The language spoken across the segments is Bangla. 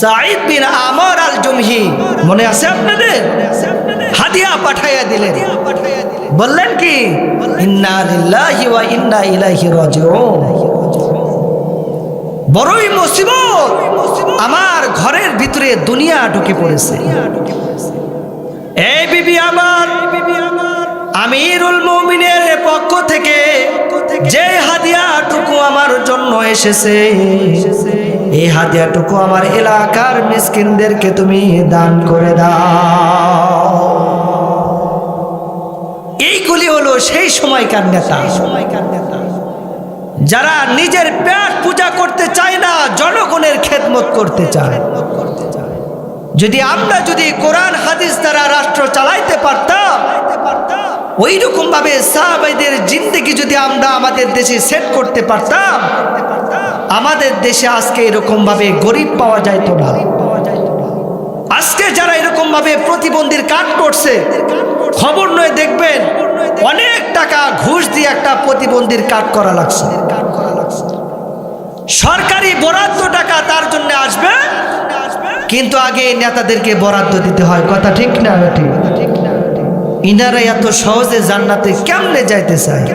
সাঈদ বিন আমর আল জুমহি মনে আছে আপনাদের? হাদিয়া পাঠাইয়া দিলেন। বললেন কি? ইন্না লিল্লাহি ওয়া ইন্না ইলাইহি রাজিউন। বড়ই মুসিবত। আমার ঘরের ভিতরে দুনিয়া ঢুকে পড়েছে। এই বিবি আমার, আমিরুল মুমিনের পক্ষ থেকে যে হাদিয়াটুকু আমার জন্য এসেছে এই হাদিয়াটুকু আমার এলাকার মিসকিনদেরকে তুমি দান করে দাও। এইগুলি হলো সেই সময়কার নেতা। যারা নিজের পেট পূজা করতে চায় না, জনগণের খেদমত করতে চায়। যদি আমরা যদি কোরআন, হাদিস দ্বারা রাষ্ট্র চালাইতে পারতাম ওই রকম ভাবে সাহাবাইদের জিন্দগি যদি আমরা আমাদের দেশে সেট করতে পারতাম আমাদের দেশে আজকে এরকম ভাবে গরিব পাওয়া যাইতো না। আজকে যারা এরকম ভাবে প্রতিবন্ধীর কাজ করছে, খবর নয়, দেখবেন অনেক টাকা ঘুষ দিয়ে একটা প্রতিবন্ধীর কাট করা লাগছে। সরকারি বরাদ্দ টাকা তার জন্য আসবে, কিন্তু আগে নেতাদেরকে বরাদ্দ দিতে হয়। কথা ঠিক না ঠিক ইনারা এত সহজে জান্নাতে কেমনে যাইতে চায়?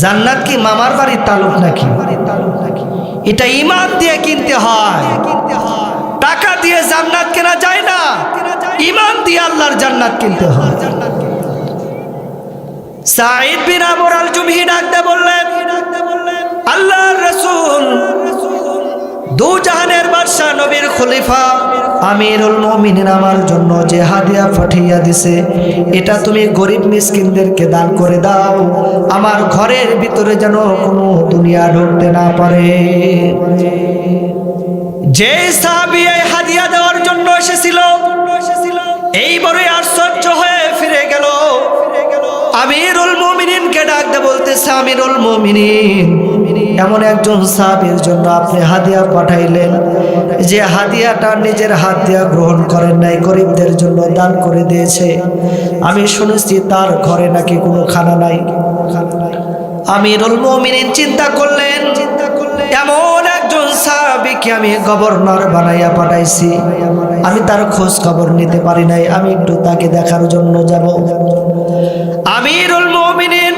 জান্নাত কি মামার বাড়ির তালুক নাকি? এটা ইমান দিয়ে কিনতে হয়। টাকা দিয়ে জান্নাত কেনা যায় না। ইমান দিয়ে আল্লাহর জান্নাত কিনতে হয়। সাইদ বিন আমর আল জুমহি ডাকতে বললেন, আল্লাহর রাসূল দু জাহানের বাদশাহ, নবীর খলিফা আমিরুল মুমিনিন আমার জন্য যে হাদিয়া পাঠিয়ে দিছে, এটা তুমি গরিব মিসকিনদেরকে দান করে দাও। আমার ঘরের ভিতরে যেন কোনো দুনিয়া ঢুকতে না পারে। যে সাহাবী এই হাদিয়া দেওয়ার জন্য এসেছিল এইবারই আশ্চর্য হয়ে ফিরে গেল। আমিরুল মুমিনিনকে ডাকতে বলতেছে আমিরুল মুমিনিন। এমন একজন সাহাবীর জন্য আপনি হাদিয়া পাঠাইলেন যে হাদিয়াটা নিজের হাত দিয়া গ্রহণ করেন নাই, গরিবদের জন্য দান করে দিয়েছে। আমি শুনেছি তার ঘরে নাকি কোনো খানা নাই। আমিরুল মুমিনিন চিন্তা করলেন, এমন একজন সাহাবীকে আমি গভর্নর বানাইয়া পাঠাইছি। আমি তার খোঁজ খবর নিতে পারি নাই, আমি একটু তাকে দেখার জন্য যাব। আমিরুল মুমিনিন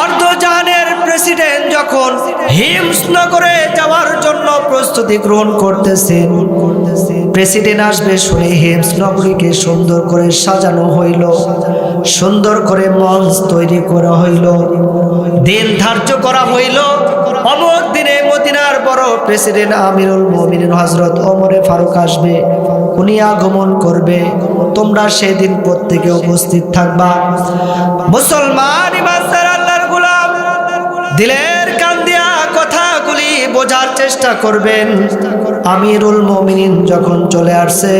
অর্ধজাহানের প্রেসিডেন্ট যখন হিমসনগরে যাওয়ার জন্য প্রস্তুতি গ্রহণ করতেছেন প্রেসিডেন্ট আসবে শুনে হিমসনগরীকে সুন্দর করে সাজানো হইল, সুন্দর করে মঞ্চ তৈরি করা হইল, দিন ধার্য করা হইল। অমর দিনে মদিনার বড় প্রেসিডেন্ট আমিরুল মুমিনিন হজরত ওমরে ফারুক আসবে, উনি আগমন করবে। তোমরা সেদিন প্রত্যেকে উপস্থিত থাকবা। মুসলমান ইমানদার দিলের কান দিয়া কথাগুলি বোঝার চেষ্টা করবেন। আমিরুল মমিনিন যখন চলে আসছে,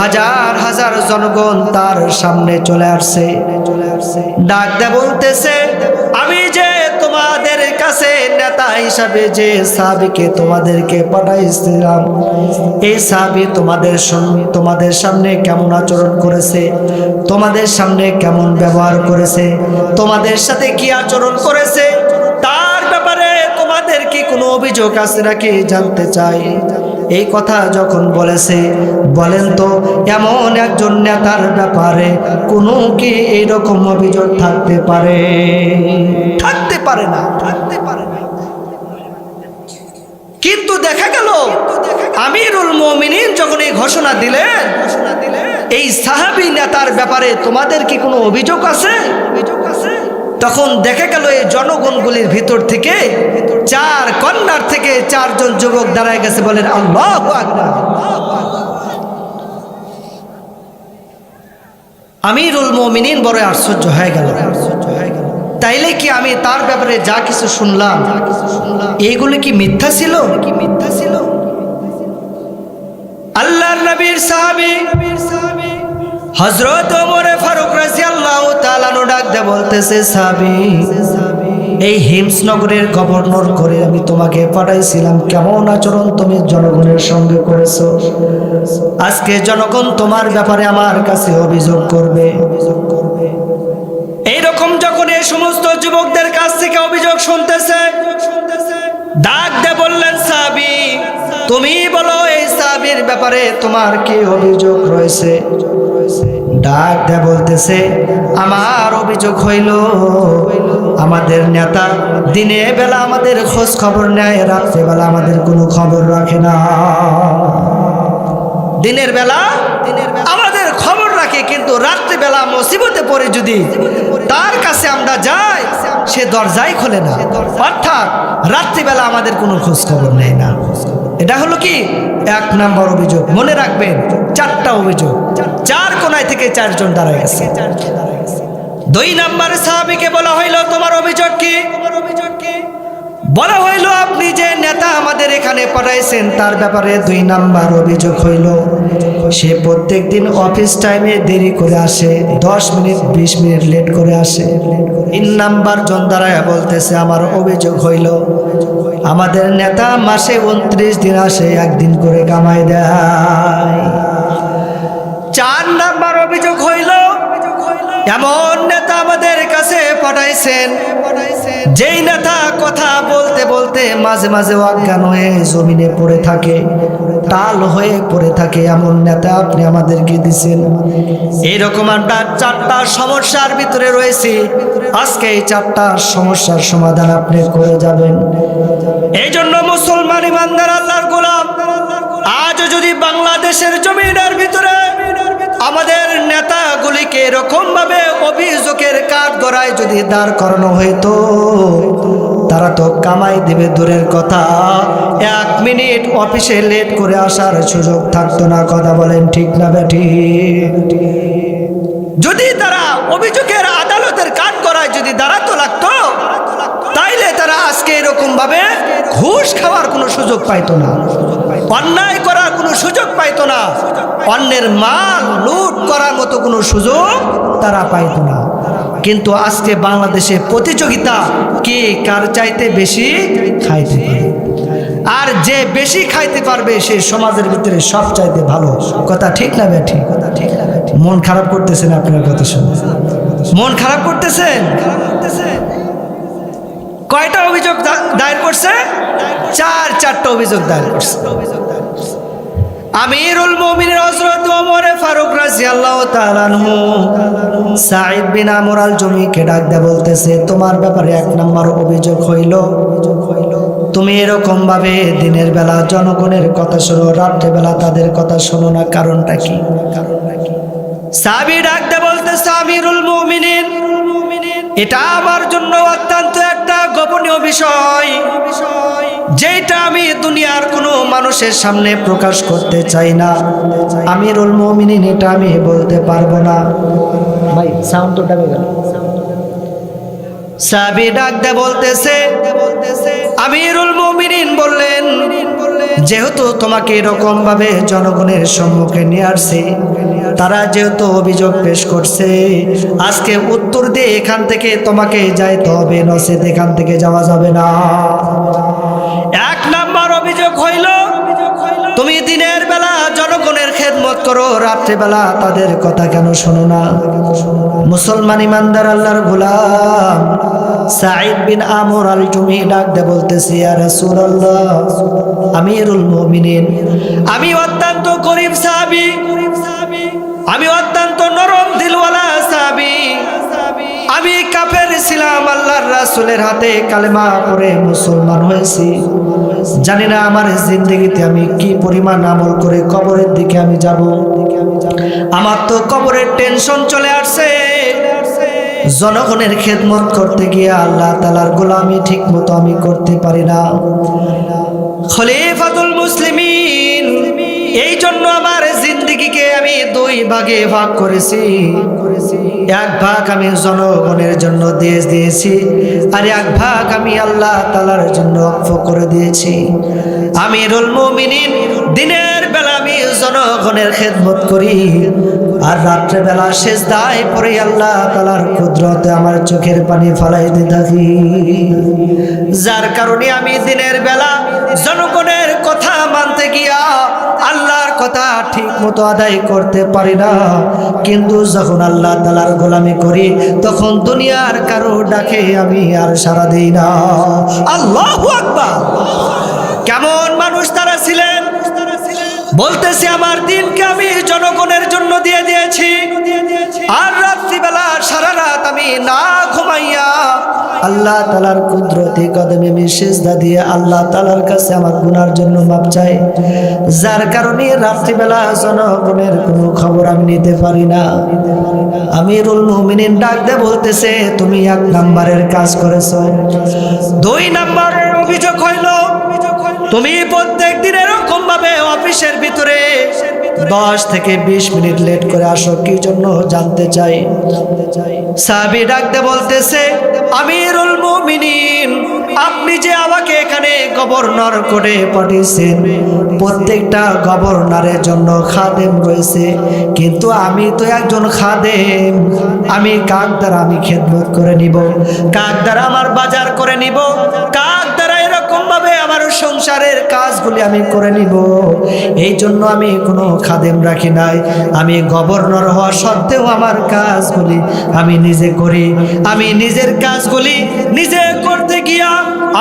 হাজার হাজার জনগণ তার সামনে চলে আসছে। ডাক দে বলতেছে, আমি যে তোমাদের কাছে নেতা হিসাবে যে সাবিকে তোমাদেরকে পাঠাইছিলাম, এই সাবি তোমাদের তোমাদের সামনে কেমন আচরণ করেছে? তোমাদের সামনে কেমন ব্যবহার করেছে? তোমাদের সাথে কি আচরণ করেছে? কোনো অভিযোগ আছে নাকি জানতে চাই। এই কথা যখন বলেছে, বলেন তো, এমন একজন নেতার ব্যাপারে কোনো কি এইরকম অভিযোগ থাকতে পারে? থাকতে পারে না। থাকতে পারে না কিন্তু দেখা গেল, আমিরুল মমিনিন যখন এই ঘোষণা দিলেন, এই সাহাবি নেতার ব্যাপারে তোমাদের কি কোনো অভিযোগ আছে অভিযোগ আছে? তখন দেখা গেল এই জনগণগুলির ভিতর থেকে চার কন্যার থেকে চারজন যুবক দাঁড়ায় গেছে বলেন, আল্লাহ আমিরুল মমিনিন বড় আশ্চর্য হয়ে গেল। তাইলে কি আমি তার ব্যাপারে যা কিছু শুনলাম, এইগুলো কি মিথ্যা ছিল? কি মিথ্যা ছিল আল্লাহর নবীর সাহাবী হযরত ওমর ফারুক রাদিয়াল্লাহু তাআলা ডাক দে বলতেছে এই হিমসনগরের গভর্নর করে আমি তোমাকে পাঠাইছিলাম। কেমন আচরণ তুমি জনগণের সঙ্গে করেছ? আজকে জনগণ তোমার ব্যাপারে আমার কাছে অভিযোগ করবে। অভিযোগ করবে এইরকম যখন এই সমস্ত যুবকদের কাছ থেকে অভিযোগ শুনতেছে, ডাক দে বললেন, সাবি, তুমি বলো, এই সাবির ব্যাপারে তোমার কি অভিযোগ রয়েছে? ডাক দে বলতেছে, আমার অভিযোগ হইল হইল আমাদের নেতা দিনে বেলা আমাদের খোঁজ খবর নেয়, রাত্রে বেলা আমাদের কোনো খবর রাখে না। দিনের বেলা আমাদের খবর রাখে, কিন্তু রাত্রিবেলা মুসিবতে পড়ে যদি তার কাছে আমরা যাই, সে দরজাই খোলে না। অর্থাৎ রাত্রিবেলা আমাদের কোনো খোঁজ খবর নেয় না। এটা হলো কি? এক নাম্বার অভিযোগ। মনে রাখবেন, চারটা অভিযোগ। চার কোনায় থেকে চারজন দাঁড়ায় গেছে। দুই নাম্বার সাহাবিকে বলা হইল তোমার অভিযোগ কি? বলা হইল আপনি যে নেতা আমাদের এখানে পাঠাইছেন তার ব্যাপারে দুই নাম্বার অভিযোগ হইল। সে প্রত্যেক দিন অফিস টাইমে দেরি করে আসে দশ মিনিট বিশ মিনিট লেট করে আসে। তিন নাম্বার জন দাঁড়ায় বলতেছে আমার অভিযোগ হইল আমাদের নেতা মাসে উনত্রিশ দিন আসে একদিন করে কামাই দেয়। চার নাম্বার অভিযোগ হইল এমন নেতা আমাদের কাছে পাঠাইছেন, যেই নেতা কথা বলতে বলতে মাঝে মাঝে অজ্ঞান হয়ে জমিনে পড়ে থাকে, টাল হয়ে পড়ে থাকে, এমন নেতা আপনি আমাদেরকে দিছেন। এইরকম আমরা চারটা সমস্যার ভিতরে রয়েছি। আজকে এই চারটা সমস্যার সমাধান আপনি করে যাবেন। এই জন্য মুসলমান ইমানদার, আল্লাহর গোলাম আজ যদি বাংলাদেশের জমিনের ভিতরে আমাদের নেতাগুলিকে এরকম ভাবে অভিযোগের কাঠ গড়ায় যদি দাঁড় করানো হইতো, তারা তো কামাই দেবে দূরের কথা। এক মিনিট অফিসে লেট করে আসার সুযোগ থাকতো না, কথা বলেন ঠিক না বেঠি? যদি তারা অভিযোগের আদালতের কাঠ গড়ায় যদি দাঁড়াতো লাগতো, তাইলে তারা আজকে এরকম ভাবে ঘুষ খাওয়ার কোনো সুযোগ পাইতো না। অন্যায় করার কোনো সুযোগ পাইতো না। অন্যের মাল লুট করার মতো কোনো সুযোগ তারা পাইতো না। কিন্তু আজকে বাংলাদেশে প্রতিযোগিতা কে কার চাইতে বেশি খাইতে পারে? আর যে বেশি খাইতে পারবে, সে সমাজের ভিতরে সব চাইতে ভালো। কথা ঠিক না বে ঠিক। কথা ঠিক না মন খারাপ করতেছেন আপনার কথা শুনে। মন খারাপ করতেছেন? কয়টা অভিযোগ দায়ের করছে? চার, চারটা অভিযোগ দায়ের করছে। আমিরুল মুমিনিন হযরত ওমর ফারুক রাদিয়াল্লাহু তাআলা আনহু, সাঈদ বিন আমর আল জমিকে ডাক দেয়া বলতেছে, তোমার ব্যাপারে এক নম্বর অভিযোগ হইল। তুমি এরকম ভাবে দিনের বেলা জনগণের কথা শোনো, রাত্রে বেলা তাদের কথা শোনো না, কারণটা কি? কারণটা কি সাবি ডাক দেয়া বলতেছে, আমিরুল মুমিনিন, এটা আমার জন্য অত্যন্ত একটা গোপনীয় বিষয় বিষয়। যেটা আমি দুনিয়ার কোনো মানুষের সামনে প্রকাশ করতে চাই না। আমি আমিরুল মমিনিন, এটা আমি বলতে পারব না। ভাই সাউন্ড তো ডাবে গেল সাবি ডাক দে বলতেছে, আমিরুল মুমিনিন বললেন, যেহেতু তোমাকে এরকম ভাবে জনগণের সম্মুখে নিয়ে আসছে, তারা যেহেতু অভিযোগ পেশ করছে, আজকে উত্তর দিয়ে এখান থেকে তোমাকে যাইতে হবে নসেদ এখান থেকে যাওয়া যাবে না। হইল তুমি দিনের বেলা জনগণের খেদমত করো রাত্রিবেলা তাদের কথা কেন শোনো না? মুসলমান ইমানদার আল্লাহর গোলাম। সাঈদ বিন আমর আল জুমি ডাক দে বলতেছি, ইয়া রাসূলুল্লাহ, আমিরুল মুমিনিন। আমি অত্যন্ত গরিব সাহাবী। আমি অত্যন্ত নরম দিলওয়ালা সাহাবী। আমি কাফের ছিলাম, আল্লাহর রাসুলের হাতে কালেমা পড়ে মুসলমান হয়েছি। জানি না আমার জিন্দগিতে আমি কি পরিমাণ আমল করে কবরের দিকে আমি যাব। আমার তো কবরের টেনশন চলে আসছে। জনগণের খেদমত করতে গিয়ে আল্লাহ তালার গোলামি ঠিক মতো আমি করতে পারি না। খলিফাতুল মুসলিমিন, এই জন্য আমার জিন্দগিকে আমি দুই ভাগে ভাগ করেছি। এক ভাগ আমি জনগণের জন্য দেশ দিয়েছি, আর এক ভাগ আমি আল্লাহ তালার জন্য অক্ষ করে দিয়েছি। আমি রুল মুমিনিন, দিনের জনগণের খেদমত করি। আর রাত্রে বেলা শেষ দায় পরে আল্লাহ তালার কুদরতে আমার চোখের পানি ফলাইতে থাকি। যার কারণে আমি দিনের বেলা জনগণের কথা মানতে গিয়া আল্লাহর কথা ঠিক মতো আদায় করতে পারি না। কিন্তু যখন আল্লাহ তালার গোলামি করি, তখন দুনিয়ার কারও ডাকে আমি আর সারা দিই না। আল্লাহ কেমন মানুষ তারা বলতেছে আমার দিনকে আমি জনগণের জন্য দিয়ে দিয়েছি। আর রাত্রিবেলা সারা রাত আমি না ঘুমাইয়া আল্লাহ তালার কুদরতি কদমে আমি সেজদা দিয়ে আল্লাহ তালার কাছে আমার গুনার জন্য মাপ চাই। যার কারণে রাত্রিবেলা জনগণের কোনো খবর আমি নিতে পারি না। আমি আমিরুল ডাক দে বলতেছে, তুমি এক নাম্বারের কাজ করেছ। দুই নাম্বারের অভিযোগ হইল, তুমি প্রত্যেক দিন ভাবে অফিসের ভিতরে। দশ থেকে বিশ মিনিট লেট করে আসো কি জন্য জানতে চাই? সাবি ডাকতে বলতেছে আমিরুল মুমিনিন আপনি যে আমাকে এখানে গভর্নর করে পাঠিয়েছেন প্রত্যেকটা গভর্নরের জন্য খাদেম রয়েছে কিন্তু আমি তো একজন খাদেম। আমি কাক দ্বারা আমি খেদমত করে নিব কাক দ্বারা আমার বাজার করে নিব কাক দ্বারা এরকম ভাবে আমার সংসারের কাজগুলি আমি করে নিব। এই জন্য আমি কোনো খাদেম রাখি নাই। আমি গভর্নর হওয়া সত্ত্বেও আমার কাজগুলি আমি নিজে করি। আমি নিজের কাজগুলি নিজে করতে গিয়া,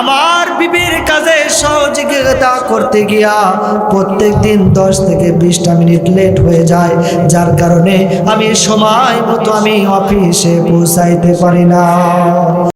আমার বিবির কাজে সহযোগিতা করতে গিয়া প্রত্যেক দিন দশ থেকে বিশটা মিনিট লেট হয়ে যায়। যার কারণে আমি সময় মতো আমি অফিসে পৌঁছাইতে পারি না।